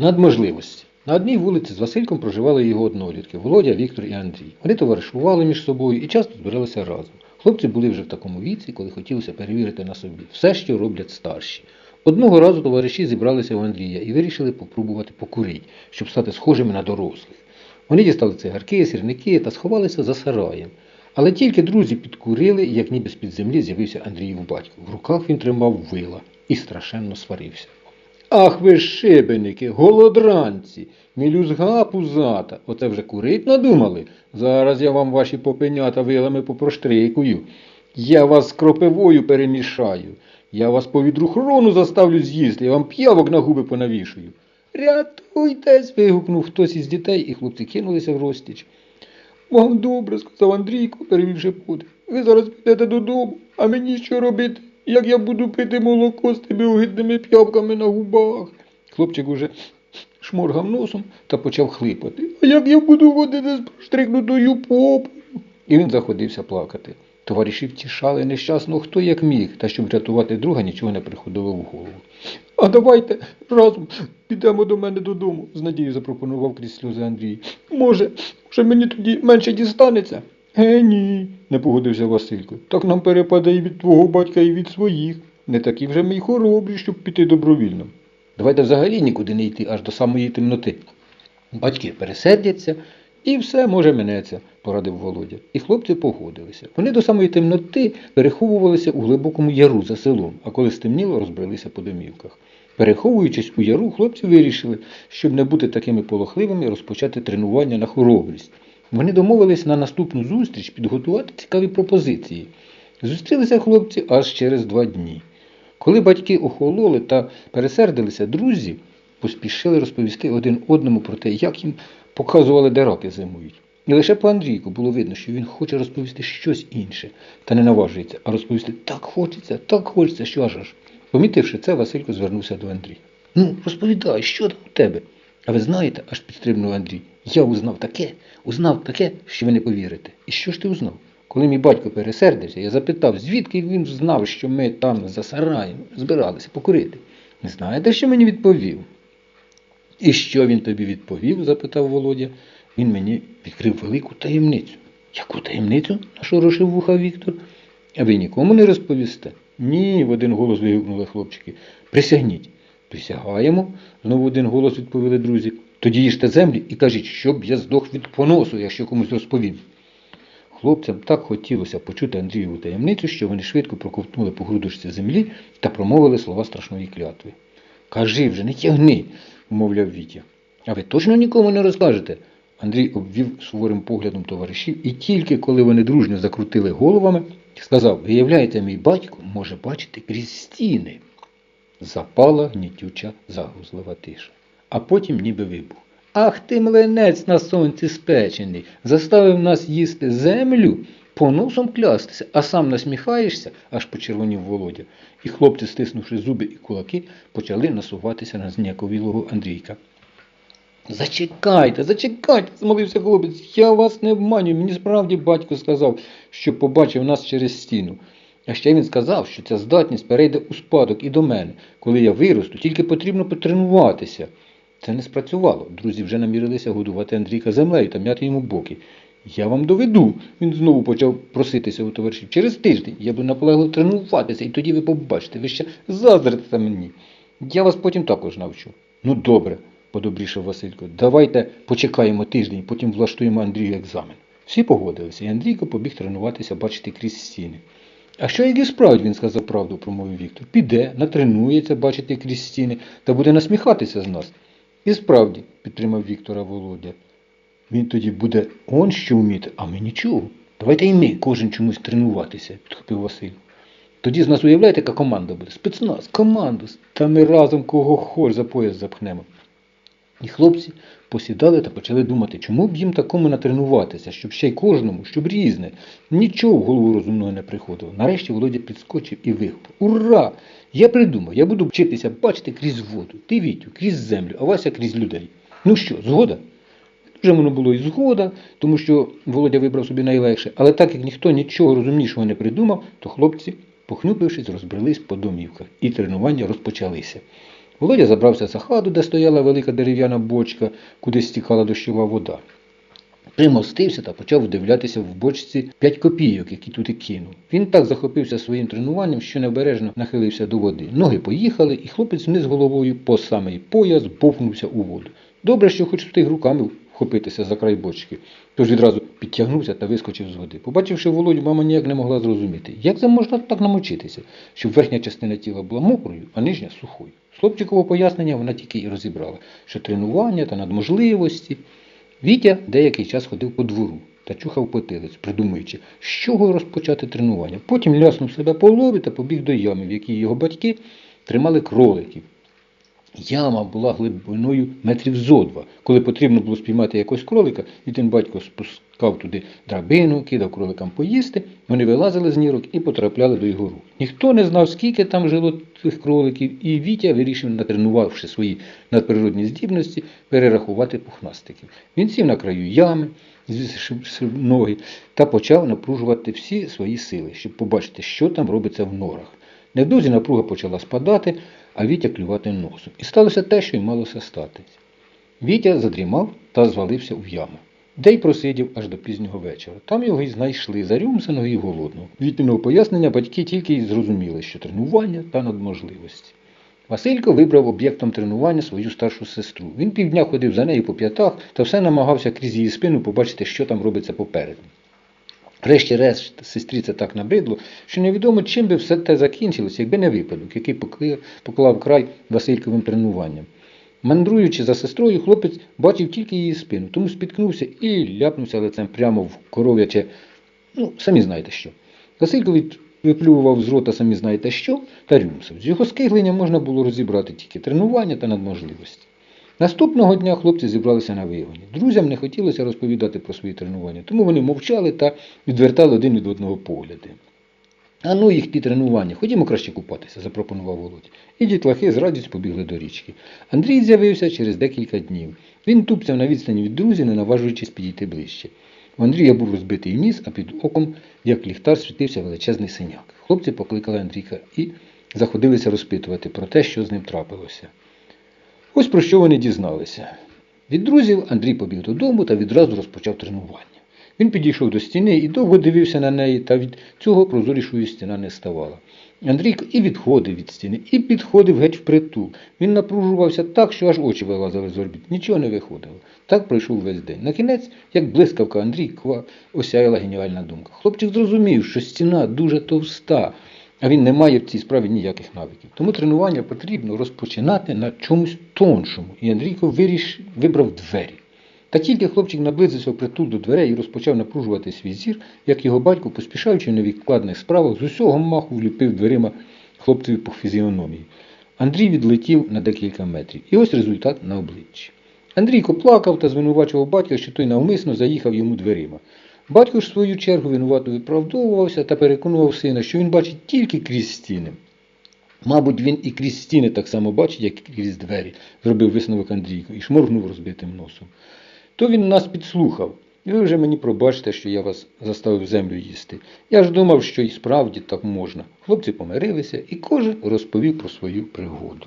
Надможливості. На одній вулиці з Васильком проживали його однолітки Володя, Віктор і Андрій. Вони товаришували між собою і часто збиралися разом. Хлопці були вже в такому віці, коли хотілося перевірити на собі все, що роблять старші. Одного разу товариші зібралися у Андрія і вирішили попробувати покурити, щоб стати схожими на дорослих. Вони дістали цигарки, сірники та сховалися за сараєм. Але тільки друзі підкурили, як ніби з-під землі з'явився Андріїв батько. В руках він тримав вила і страшенно сварився. Ах ви шибеники, голодранці, мілюзга пузата, оце вже курить надумали? Зараз я вам ваші попенята вилами попроштрикую. Я вас з кропивою перемішаю. Я вас по відру хрону заставлю з'їсти, я вам п'явок на губи понавішую. Рятуйтесь. вигукнув хтось із дітей, і хлопці кинулися в розтіч. Вам добре, сказав Андрійко, перевівши подих. Ви зараз підете додому, а мені що робити? Як я буду пити молоко з тими огидними п'явками на губах? Хлопчик уже шморгав носом та почав хлипати. А як я буду водити з проштрикнутою попою? І він заходився плакати. Товариші втішали нещасно хто як міг, та щоб врятувати друга, нічого не приходило в голову. А давайте разом підемо до мене додому, з надією запропонував крізь сльози Андрій. Може, може мені тоді менше дістанеться? Е, ні, не погодився Василько. Так нам перепаде і від твого батька, і від своїх. Не такі вже ми й хоробрі, щоб піти добровільно. Давайте взагалі нікуди не йти аж до самої темноти. Батьки пересердяться, і все може минеться, порадив Володя. І хлопці погодилися. Вони до самої темноти переховувалися у глибокому яру за селом, а коли стемніло, розбрелися по домівках. Переховуючись у яру, хлопці вирішили, щоб не бути такими полохливими, розпочати тренування на хоробрість. Вони домовились на наступну зустріч підготувати цікаві пропозиції. Зустрілися хлопці аж через два дні. Коли батьки охололи та пересердилися, друзі поспішили розповісти один одному про те, як їм показували, де раки зимують. І лише по Андрійку було видно, що він хоче розповісти щось інше, та не наважується, а розповісти так хочеться, так хочеться, що аж аж. Помітивши це, Василько звернувся до Андрія. Ну, розповідай, що там у тебе? А ви знаєте, аж підстрибнув Андрій. Я узнав таке, узнав таке, що ви не повірите. І що ж ти узнав? Коли мій батько пересердився, я запитав, звідки він знав, що ми там за сараєм збиралися покурити. Не знаєте, що мені відповів? І що він тобі відповів? запитав Володя. Він мені відкрив велику таємницю. Яку таємницю? нашорошив вуха Віктор. А ви нікому не розповісте? Ні, в один голос вигукнули хлопчики. Присягніть. Присягаємо, знову один голос відповіли друзі. Тоді їжте землі і кажіть, щоб я здох від поносу, якщо комусь розповім. Хлопцям так хотілося почути Андрієву таємницю, що вони швидко проковтнули по грудочці землі та промовили слова страшної клятви. Кажи вже, не тягни, мовляв Вітя. А ви точно нікому не розкажете? Андрій обвів суворим поглядом товаришів, і тільки коли вони дружньо закрутили головами, сказав: Виявляється, мій батько може бачити крізь стіни. Запала гнітюча загрузлива тиша. А потім ніби вибух. Ах ти, млинець на сонці спечений, заставив нас їсти землю, по носом клястися, а сам насміхаєшся, аж почервонів Володя. І хлопці, стиснувши зуби і кулаки, почали насуватися на зняковілого Андрійка. Зачекайте, зачекайте, змолився хлопець. Я вас не обманюю. Мені справді батько сказав, що побачив нас через стіну. А ще він сказав, що ця здатність перейде у спадок і до мене. Коли я виросту, тільки потрібно потренуватися. Це не спрацювало. Друзі вже намірилися годувати Андрійка землею та м'яти йому боки. Я вам доведу. Він знову почав проситися у товаришів. Через тиждень я буду наполегливо тренуватися, і тоді ви побачите, ви ще заздрите мені. Я вас потім також навчу. Ну добре, подобрішав Василько. Давайте почекаємо тиждень, потім влаштуємо Андрію екзамен. Всі погодилися, і Андрійко побіг тренуватися, бачити крізь стіни. А що як і справді, він сказав правду, промовив Віктор. Піде, натренується бачити крізь стіни та буде насміхатися з нас. І справді, підтримав Віктора Володя. Він тоді буде он що вміти, а ми нічого. Давайте і ми кожен чомусь тренуватися, підхопив Василь. Тоді з нас уявляєте, яка команда буде? Спецназ, командос. Та ми разом кого хоч за пояс запхнемо. І хлопці посідали та почали думати, чому б їм такому натренуватися, щоб ще й кожному, щоб різне. Нічого в голову розумного не приходило. Нарешті Володя підскочив і вигукнув. Ура! Я придумав, я буду вчитися бачити крізь воду, ти Вітю, крізь землю, а Вася крізь людей. Ну що, згода? Вже воно було і згода, тому що Володя вибрав собі найлегше, але так як ніхто нічого розумнішого не придумав, то хлопці, похнюпившись, розбрелись по домівках, і тренування розпочалися. Володя забрався за хату, де стояла велика дерев'яна бочка, куди стікала дощова вода. Примостився та почав вдивлятися в бочці 5 копійок, які тут і кинув. Він так захопився своїм тренуванням, що необережно нахилився до води. Ноги поїхали, і хлопець вниз головою по самий пояс бовкнувся у воду. Добре, що хоч встиг руками вхопитися за край бочки, тож відразу підтягнувся та вискочив з води. Побачивши Володю, мама ніяк не могла зрозуміти, як це можна так намочитися, щоб верхня частина тіла була мокрою, а нижня сухою. З хлопчикового пояснення вона тільки і розібрала, що тренування та надможливості. Вітя деякий час ходив по двору та чухав потилець, придумуючи, з чого розпочати тренування. Потім ляснув себе по лобі та побіг до ями, в якій його батьки тримали кроликів. Яма була глибиною метрів зо два. Коли потрібно було спіймати якогось кролика, і тим батько спускав туди драбину, кидав кроликам поїсти, вони вилазили з нірок і потрапляли до його рук. Ніхто не знав, скільки там жило тих кроликів, і Вітя вирішив, натренувавши свої надприродні здібності, перерахувати пухнастиків. Він сів на краю ями, звісивши ноги, та почав напружувати всі свої сили, щоб побачити, що там робиться в норах. Невдовзі напруга почала спадати, а Вітя клювати носом. І сталося те, що й малося статись. Вітя задрімав та звалився в яму, де й просидів аж до пізнього вечора. Там його й знайшли зарюмсаного і голодного. Від пояснення батьки тільки й зрозуміли, що тренування та надможливості. Василько вибрав об'єктом тренування свою старшу сестру. Він півдня ходив за нею по п'ятах та все намагався крізь її спину побачити, що там робиться попереду. Врешті-решт, сестрі це так набридло, що невідомо, чим би все те закінчилося, якби не випадок, який поклав край Васильковим тренуванням. Мандруючи за сестрою, хлопець бачив тільки її спину, тому спіткнувся і ляпнувся лицем прямо в коров'яче, ну, самі знаєте що. Василько виплював з рота самі знаєте що та рюмсав. З його скиглення можна було розібрати тільки тренування та надможливості. Наступного дня хлопці зібралися на вигоні. Друзям не хотілося розповідати про свої тренування, тому вони мовчали та відвертали один від одного погляди. А ну їх ті тренування, ходімо краще купатися, запропонував Володь. І дітлахи з радістю побігли до річки. Андрій з'явився через декілька днів. Він тупцяв на відстані від друзів, не наважуючись підійти ближче. У Андрія був розбитий ніс, а під оком, як ліхтар, світився величезний синяк. Хлопці покликали Андрійка і заходилися розпитувати про те, що з ним трапилося. Ось про що вони дізналися. Від друзів Андрій побіг додому та відразу розпочав тренування. Він підійшов до стіни і довго дивився на неї, та від цього прозорішою стіна не ставала. Андрій і відходив від стіни, і підходив геть впритул. Він напружувався так, що аж очі вилазили з орбіт. Нічого не виходило. Так пройшов весь день. На кінець, як блискавка Андрій, осяяла геніальна думка. Хлопчик зрозумів, що стіна дуже товста, а він не має в цій справі ніяких навиків. Тому тренування потрібно розпочинати на чомусь тоншому. І Андрійко виріш, вибрав двері. Та тільки хлопчик наблизився впритул до дверей і розпочав напружувати свій зір, як його батько, поспішаючи в невідкладних справах, з усього маху вліпив дверима хлопцеві по фізіономії. Андрій відлетів на декілька метрів. І ось результат на обличчі. Андрійко плакав та звинувачував батька, що той навмисно заїхав йому дверима. Батько ж в свою чергу винувато виправдовувався та переконував сина, що він бачить тільки крізь стіни. Мабуть, він і крізь стіни так само бачить, як і крізь двері, зробив висновок Андрійко і шморгнув розбитим носом. То він нас підслухав. І ви вже мені пробачте, що я вас заставив землю їсти. Я ж думав, що і справді так можна. Хлопці помирилися, і кожен розповів про свою пригоду.